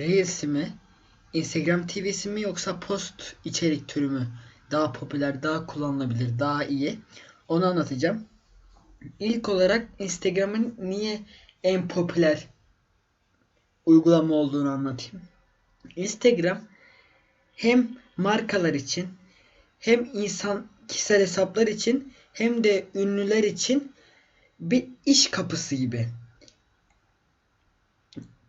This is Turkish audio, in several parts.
Reels mi? Instagram TV'si mi yoksa post içerik türü mü? Daha popüler, daha kullanılabilir, daha iyi. Onu anlatacağım. İlk olarak Instagram'ın niye en popüler uygulama olduğunu anlatayım. Instagram hem markalar için hem insan kişisel hesaplar için hem de ünlüler için bir iş kapısı gibi.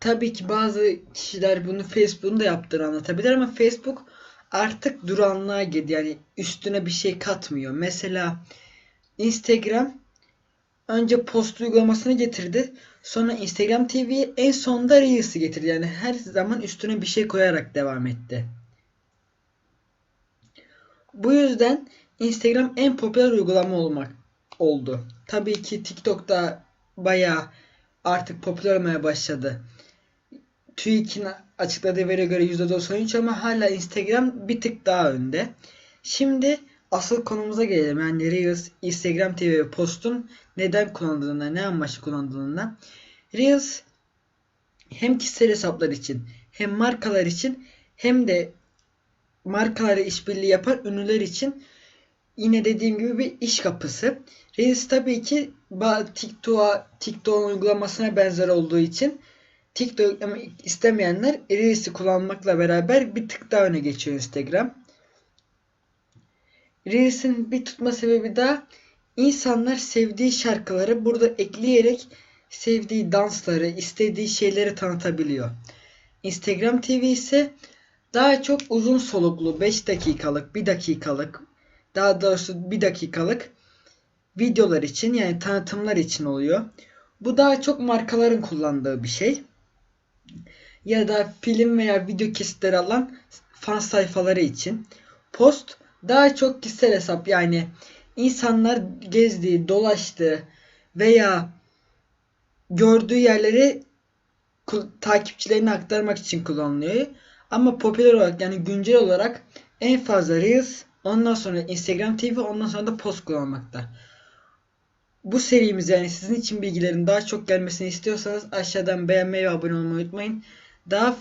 Tabii ki bazı kişiler bunu Facebook'un da yaptığını anlatabilir ama Facebook artık duranlığa girdi. Yani üstüne bir şey katmıyor. Mesela Instagram önce post uygulamasını getirdi. Sonra Instagram TV'ye en sonunda Reels'i getirdi. Yani her zaman üstüne bir şey koyarak devam etti. Bu yüzden Instagram en popüler uygulama olmak oldu. Tabii ki TikTok'ta bayağı artık popüler olmaya başladı. TÜİK'in açıkladığı veriye göre %93 ama hala Instagram bir tık daha önde. Şimdi asıl konumuza gelelim. Yani Reels, Instagram TV ve Post'un neden kullanıldığına, ne amaçlı kullanıldığına. Reels hem kişisel hesaplar için hem markalar için hem de markalarla işbirliği yapan ünlüler için yine dediğim gibi bir iş kapısı. Reels tabii ki TikTok'a, TikTok'un uygulamasına benzer olduğu için TikTok istemeyenler Reels'i kullanmakla beraber bir tık daha öne geçiyor Instagram. Reels'in bir tutma sebebi daha insanlar sevdiği şarkıları burada ekleyerek sevdiği dansları, istediği şeyleri tanıtabiliyor. Instagram TV ise daha çok uzun soluklu 5 dakikalık, 1 dakikalık, daha doğrusu 1 dakikalık videolar için yani tanıtımlar için oluyor. Bu daha çok markaların kullandığı bir şey. Ya da film veya video kesitleri alan fan sayfaları için. Post daha çok kişisel hesap yani insanlar gezdiği, dolaştığı veya gördüğü yerleri takipçilerine aktarmak için kullanılıyor. Ama popüler olarak yani güncel olarak en fazla Reels, ondan sonra Instagram TV, ondan sonra da post kullanmakta. Bu serimiz yani sizin için bilgilerin daha çok gelmesini istiyorsanız aşağıdan beğenmeyi ve abone olmayı unutmayın. Daha